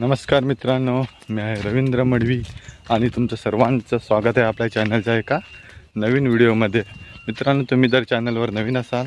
नमस्कार मित्रांनो मी आहे रवींद्र मडवी आणि तुमचं सर्वांचं स्वागत आहे आपल्या चॅनलच्या एका नवीन व्हिडिओमध्ये. मित्रांनो तुम्ही जर चॅनलवर नवीन असाल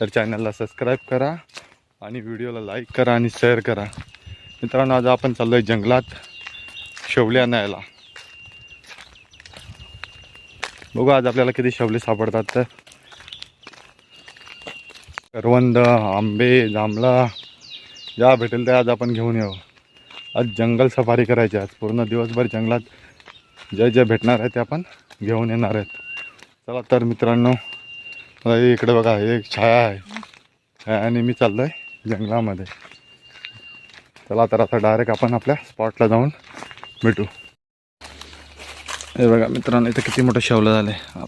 तर चॅनलला सबस्क्राईब करा आणि व्हिडिओला लाईक करा आणि शेअर करा. मित्रांनो आज आपण चाललो आहे जंगलात शेवल्या आणायला. बघू आज आपल्याला किती शेवले सापडतात तर. करवंद आंबे जांभळा ज्या भेटेल त्या आज आपण घेऊन येऊ. आज जंगल सफारी करायची आहे. आज पूर्ण दिवसभर जंगलात ज्या ज्या भेटणार आहे ते आपण घेऊन येणार आहेत. चला तर मित्रांनो मला इकडे बघा एक छाया आहे. छायाने मी चाललो आहे जंगलामध्ये. चला तर आता डायरेक्ट आपण आपल्या स्पॉटला जाऊन भेटू. हे बघा मित्रांनो इथं किती मोठं शेवलं झालं आहे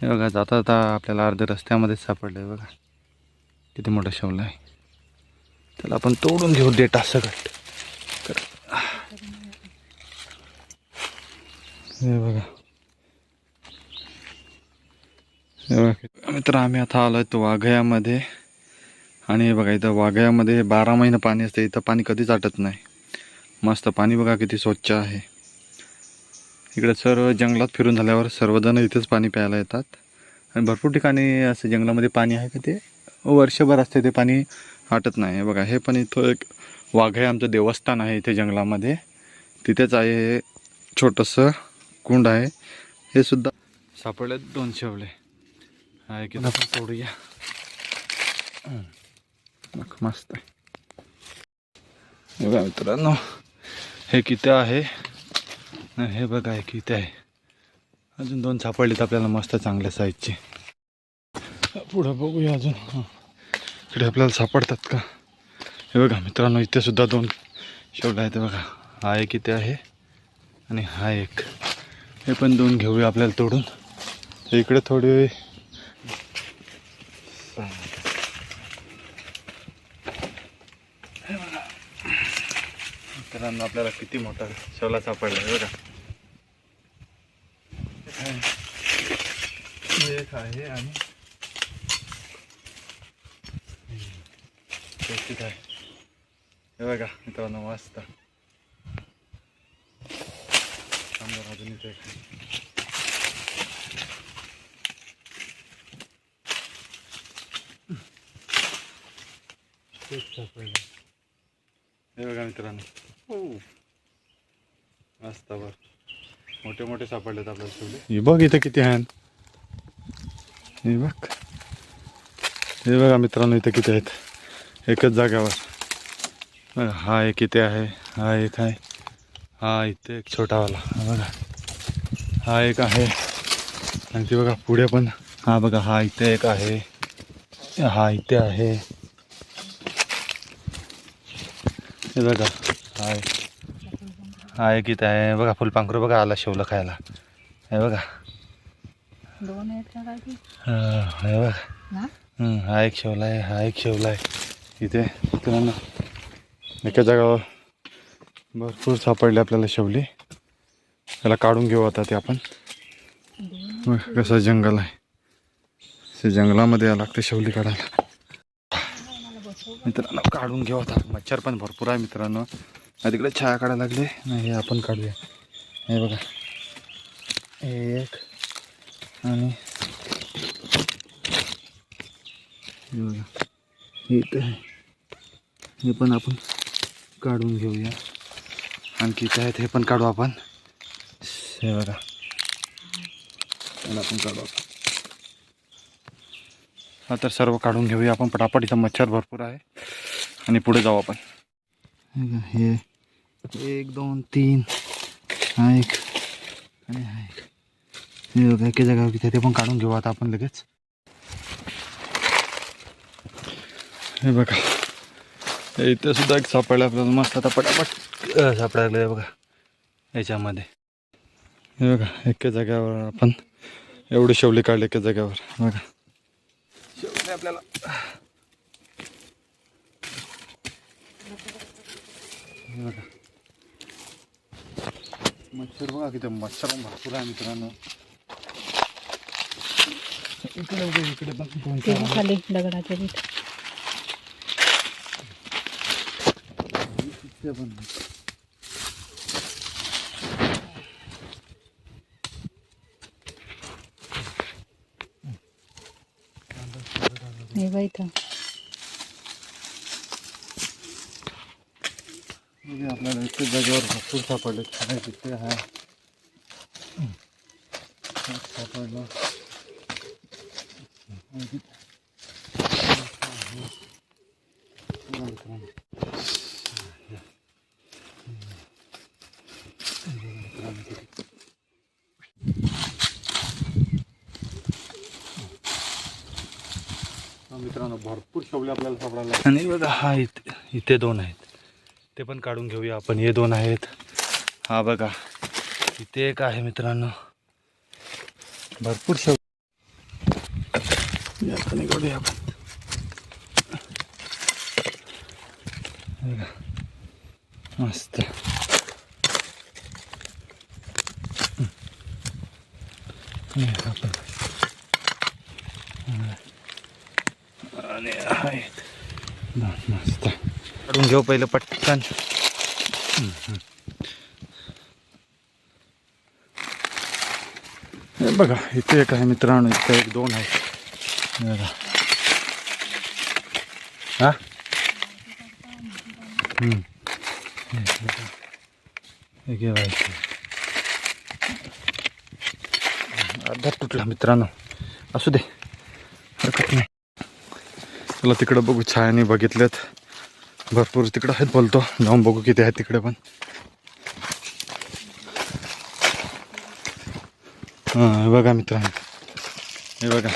हे बघा जाता जाता आपल्याला अर्ध्या रस्त्यामध्येच सापडलं आहे बघा. किती मोठं शेवलं आहे. त्याला आपण तोडून घेऊ डेटा सगळं. हे बघा. हे बघा. मित्र आम्ही आता आलो तो वाघयामध्ये. आणि हे बघा इथं वाघयामध्ये बारा महिने पाणी असते. इथं पाणी कधीच आटत नाही. मस्त पाणी बघा किती स्वच्छ आहे. इकडे सर्व जंगलात फिरून झाल्यावर सर्वजण इथेच पाणी प्यायला येतात. आणि भरपूर ठिकाणी असं जंगलामध्ये पाणी आहे का ते? वर्षभर असते ते पाणी आटत नाही. बघा हे पण इथं एक वाघ आहे आमचं देवस्थान आहे इथे जंगलामध्ये. तिथेच आहे हे छोटंसं कुंड आहे. हे सुद्धा सापडले दोन शेवले. आहे की आपण सोडूया. मस्त आहे. बघा मित्रांनो हे किती आहे? हे बघा हे किती आहे? अजून दोन सापडलीत आपल्याला मस्त चांगल्या साईजचे पुढं बघूया अजून. हां. इकडे आपल्याला सापडतात का? हे बघा मित्रांनो इथे सुद्धा दोन शेवले आहेत बघा. हा एक इथे आहे? आणि हा एक. हे पण दोन घेऊया आपल्याला तोडून. तर इकडे थोडी मित्रांनो आपल्याला किती मोठा शेवला सापडला आहे बघा. एक आहे आणि हे बघा मित्रांनो मस्त. शानदार हे बघा मित्रांनो. हो. मस्त बर मोठे मोठे सापडलेत आपल्याला शेवले. हे बघ इथे किती आहे हे बघ. हे बघा मित्रांनो इथे किती आहेत. एकच जागेवर. हा एक इथे आहे. हा एक आहे. हा इथे एक छोटावाला. बघा. हा एक आहे. आणि ते बघा पुढे पण. हा बघा हा इथे एक आहे. हा इथे आहे. हे बघा हा एक. हा एक इथे आहे. बघा फुलपांखरू बघा आला शेवलं खायला. हे बघा? हा, हे बघा. ना हं, हा एक शेवला आहे हा एक शेवला आहे. इथे मित्रांनो एका जागावर भरपूर सापडले आपल्याला शेवली. त्याला काढून घेऊ आता ते आपण. कसं जंगल आहे. ते जंगलामध्ये यावं लागतं शेवली काढायला. मित्रांनो काढून घेऊ आता. मच्छर पण भरपूर आहे मित्रांनो. तिकडे छाया काढायला लागले. नाही हे आपण काढूया. हे बघा. हे एक आणि हे बघा. हे इथं हे पण आपण काढून घेऊया. आणखी काय हे पण काढू आपण. हे बघा त्याला आपण काढू हा तर सर्व काढून घेऊया आपण पटापट इथं मच्छर भरपूर आहे आणि पुढे जाऊ आपण हे एक दोन तीन हा एक आणि हा एक हे बघा एके जागा तिथे ते पण काढून घेऊ आता आपण लगेच हे बघा हे इथं सुद्धा एक सापडलं आपल्याला मस्त आता पटापट अं, सापडायला बघा याच्यामध्ये हे बघा एके जाग्यावर आपण एवढे शेवले काढले एके जाग्यावर बघा. शेवले आपल्याला हे बघा. मच्छर बघा किती मच्छर पण भरपूर आहे मित्रांनो. इकडे बघा इकडे बघ खाली दगडाच्या तिथे पण हे बघ इथं म्हणजे आपल्याला इथे जागेवर भरपूर सापडले काय तिथे आहे सापडलं मित्रांनो भरपूर शेवले आपल्याला सापडायला आणि बघा हा इथे इथे दोन आहेत. ते पण काढून घेऊया आपण. हे दोन आहेत. हा बघा इथे एक आहे मित्रांनो. भरपूर शव निघूया आपण. मस्त. आपण हा आहेत मस्त काढून घेऊ पहिलं पटकन. हे बघा इथे एक आहे मित्रांनो इथे एक दोन आहे. हा? अर्धा तुटला मित्रांनो. असू दे. चला तिकडं बघू छायाने बघितलेत भरपूर तिकडं आहेत बोलतो. जाऊन बघू किती आहेत तिकडे पण. हां बघा मित्रांनो. हे बघा.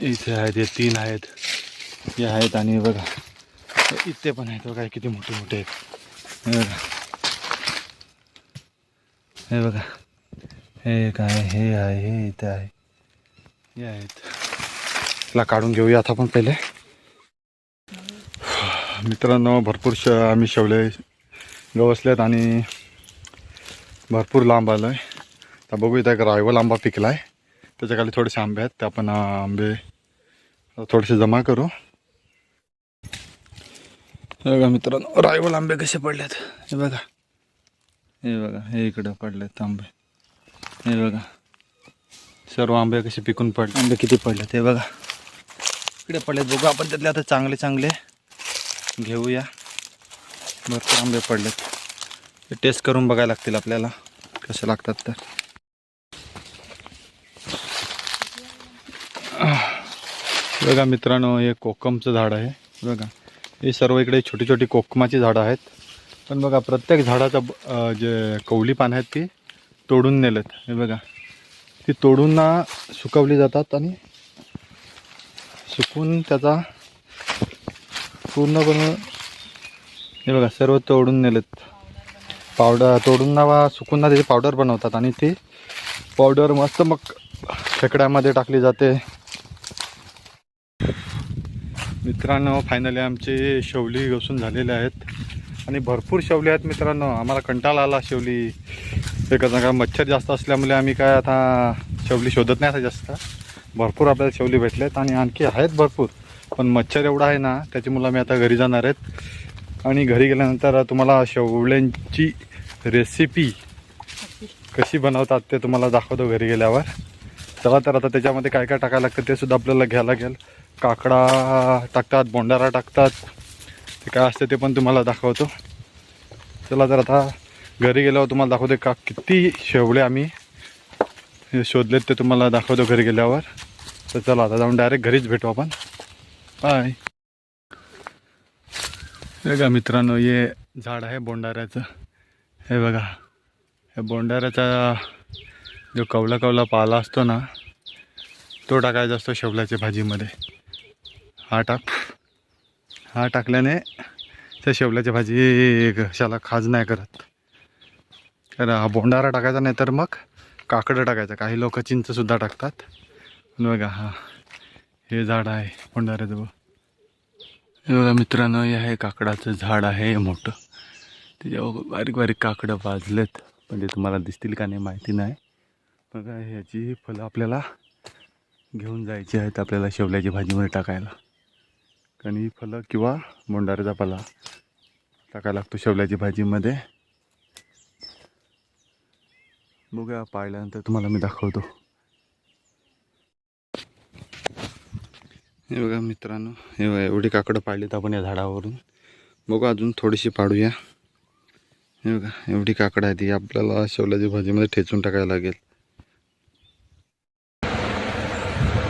इथे आहेत हे तीन आहेत. हे आहेत आणि बघा. इथे पण आहेत बघा किती मोठे मोठे आहेत. हे बघा. हे बघा. हे एक आहे हे आहे हे इथे आहे. हे आहेत. ला काढून घेऊया आता आपण पहिले. मित्रांनो भरपूर श आम्ही शेवले गवसलेत आणि भरपूर लांब आलो आहे तर बघू इथं एक रायवल आंबा पिकला आहे त्याच्याखाली थोडेसे आंबे आहेत ते आपण आंबे थोडेसे जमा करू. हे बघा मित्रांनो रायवल आंबे कसे पडलेत? हे बघा. हे बघा हे इकडं पडलेत आंबे. हे बघा. सर्व आंबे कसे पिकून पडले आंबे किती पडलेत हे बघा. इकडे पडलेत बघू. आपण त्यातले आता चांगले चांगले घेऊया. भरपूर आंबे पडलेत. ते टेस्ट करून बघायला लागतील आपल्याला. कसे लागतात तर. बघा मित्रांनो हे कोकमचं झाड आहे. बघा. हे सर्व इकडे छोटी छोटी कोकमाची झाडं आहेत. पण बघा प्रत्येक झाडाचं जे कवली पानं आहेत ती तोडून नेलेत. हे बघा. ती तोडून ना सुकवली जातात आणि सुकून त्याचा पूर्णपणे हे बघा सर्व तोडून नेलेत. पावडर तोडून ना सुकून ना त्याची पावडर बनवतात आणि ती पावडर मस्त मग खेकड्यामध्ये टाकली जाते. मित्रांनो फायनली आमचे शेवली घसून झालेले आहेत. आणि भरपूर शेवली आहेत मित्रांनो. आम्हाला कंटाळा आला शेवली. ते जागा मच्छर जास्त असल्यामुळे आम्ही काय आता शेवली शोधत नाही आता जास्त. भरपूर आपल्याला शेवली भेटल्यात आणि आणखी आहेत भरपूर. पण मच्छर एवढा आहे ना त्याच्यामुळं आम्ही आता घरी जाणार आहेत. आणि घरी गेल्यानंतर तुम्हाला शेवल्यांची रेसिपी कशी बनवतात ते तुम्हाला दाखवतो घरी गेल्यावर. चला तर आता त्याच्यामध्ये काय काय टाकायला लागतं ते सुद्धा आपल्याला घ्यायला लागेल. काकडा टाकतात बोंडारा टाकतात. ते काय असते ते पण तुम्हाला दाखवतो. चला तर आता घरी गेल्यावर तुम्हाला दाखवते का किती शेवळे आम्ही. शोधलेत ते तुम्हाला दाखवतो घरी गेल्यावर. तर चला आता जाऊन डायरेक्ट घरीच भेटू आपण. बाय हे बघा मित्रांनो हे झाड आहे बोंडाऱ्याचं. हे बघा हे बोंडाऱ्याचा जो कवला कवला पाला असतो ना तो टाकायचा असतो शेवल्याच्या भाजीमध्ये. हा टाक. हा टाकल्याने त्या शेवल्याची भाजी कशाला खाज नाही करत. तर हा बोंडारा टाकायचा नाही तर मग काकडं टाकायचं. काही लोक चिंचसुद्धा टाकतात. पण बघा हा. हे झाड आहे बोंडाऱ्याचं बघा. मित्रांनो हे आहे काकडाचं झाड आहे मोठं. त्याच्यावर बारीक बारीक काकडं भाजलेत. पण ते तुम्हाला दिसतील का नाही माहिती नाही. बघा ह्याची फळं आपल्याला घेऊन जायची आहेत आपल्याला शेवल्याची भाजीमध्ये टाकायला. कारण ही फळं किंवा बोंडाऱ्याचा फला टाकायला लागतो शेवल्याची भाजीमध्ये बघा पाळल्यानंतर तुम्हाला मी दाखवतो. हे बघा मित्रांनो हे बघा एवढी काकडं पाडलीत आपण या झाडावरून. बघा अजून थोडीशी पाडूया. हे बघा एवढी काकडं आहे ती आपल्याला शेवल्याची भाजीमध्ये ठेचून टाकायला लागेल.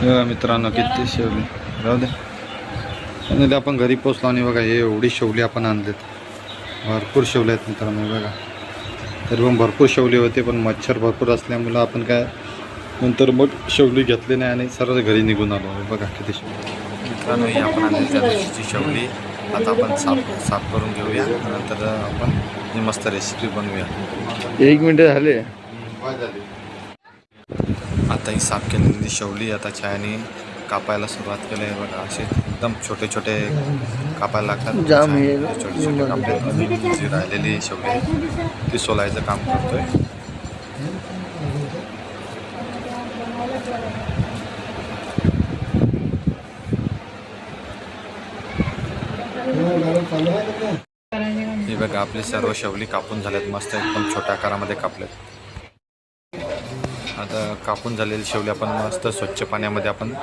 हे बघा मित्रांनो किती शेवली. राहू दे. आणि आपण घरी पोचलो आणि बघा हे एवढी शेवली आपण आणलेत. भरपूर शेवल्या आहेत मित्रांनो बघा. तरी पण भरपूर शेवले होते पण मच्छर भरपूर असल्यामुळं आपण काय नंतर मग शेवली घेतली नाही आणि सरळ घरी निघून आलो. हे बघा किती शेवली. मित्रांनो ही आपण आणली त्या दिवशीची शेवली. आता आपण साफ साफ करून घेऊया. नंतर आपण ही मस्त रेसिपी बनवूया. एक मिनिट झाले. आता ही साफ केलेली शेवली आता छायाने कापायला सुरुवात केली आहे. बघा असे एकदम छोटे छोटे कापायला लागतात. छोटे छोटे कापले जी राहिलेली शेवली आहे, ती सोलायचं काम करतोय. हे बघा आपले सर्व शेवली कापून झाल्यात मस्त एकदम छोट्या आकारामध्ये कापलेत. आता कापून झालेली शेवली आपण मस्त स्वच्छ पाण्यामध्ये आपण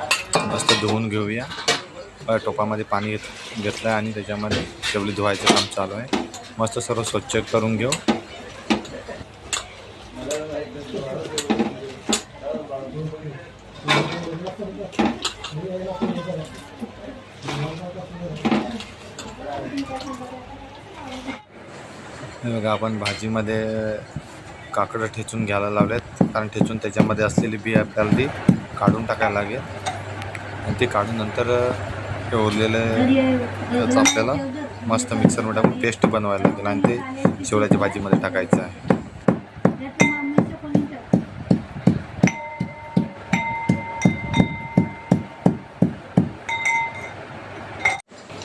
मस्त धुवून घेऊया. टोपामध्ये पाणी घेत घेतलं आहे आणि त्याच्यामध्ये शेवली धुवायचं काम चालू आहे. मस्त सर्व स्वच्छ करून घेऊ. बघा आपण भाजीमध्ये काकडं ठेचून घ्यायला लावलेत. कारण ठेचून त्याच्यामध्ये असलेली बी आपल्याला ती काढून टाकायला लागेल. आणि ती काढून नंतर ते उरलेलं त्याचं आपल्याला मस्त मिक्सरमध्ये टाकून पेस्ट बनवायला लागेल आणि ते शेवल्याच्या भाजीमध्ये टाकायचं आहे.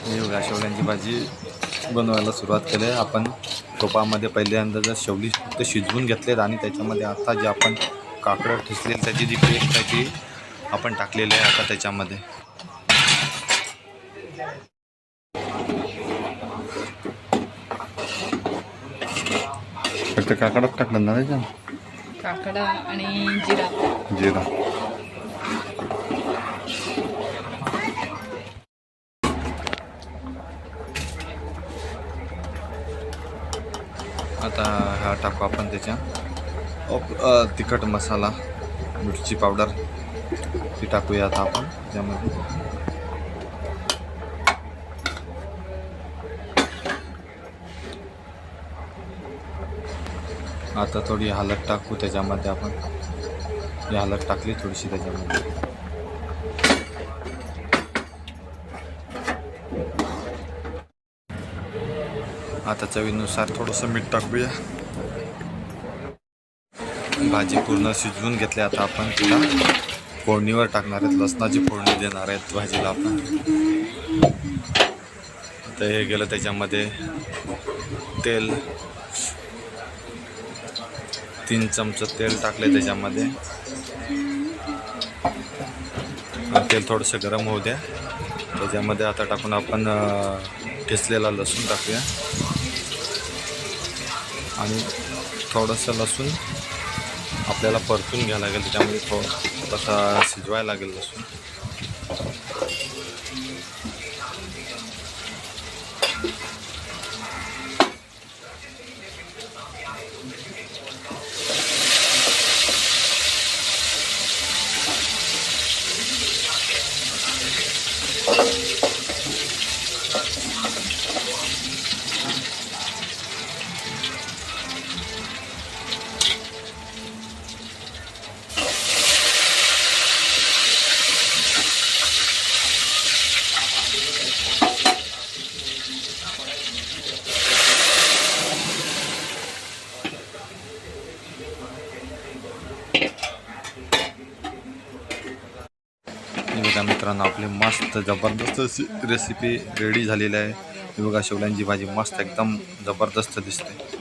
हे बघा शेवल्यांची भाजी बनवायला सुरुवात केली. आहे आपण टोपामध्ये पहिल्यांदा जर शेवली फक्त शिजवून घेतलेत आणि त्याच्यामध्ये आता जे आपण काकडं ठिसलेली त्याची जी पेस्ट आहे ती आपण टाकलेली आहे आता त्याच्यामध्ये. फक्त काकडाच टाकलं ना त्याच्या काकडा आणि जिरा. जिरा. आता हा टाकू आपण त्याच्या. अप- अ, तिखट मसाला मिरची पावडर. ती टाकूया आता आपण त्यामध्ये. आता थोडी हालत टाकू त्याच्यामध्ये आपण. ही हालत टाकली थोडीशी त्याच्यामध्ये. आता चवीनुसार थोडंसं मीठ टाकूया. भाजी पूर्ण शिजवून घेतली आता आपण तिला. फोडणीवर टाकणार आहेत लसणाची फोडणी देणार आहेत भाजीला आपण. आता हे गेलं त्याच्यामध्ये तेल. तीन चमचं तेल टाकले त्याच्यामध्ये. तेल थोडंसं गरम होऊ द्या. त्याच्यामध्ये आता टाकून आपण अं, ठेचलेला लसूण टाकूया. आणि थोडंसं लसूण आपल्याला परतून घ्यावं लागेल त्याच्यामध्ये थोडं थोडासा शिजवायला लागेल लसूण हे बघा मित्रांनो आपली मस्त जबरदस्त अशी रेसिपी रेडी झालेली आहे. ही बघा शेवल्यांची भाजी मस्त एकदम जबरदस्त दिसते.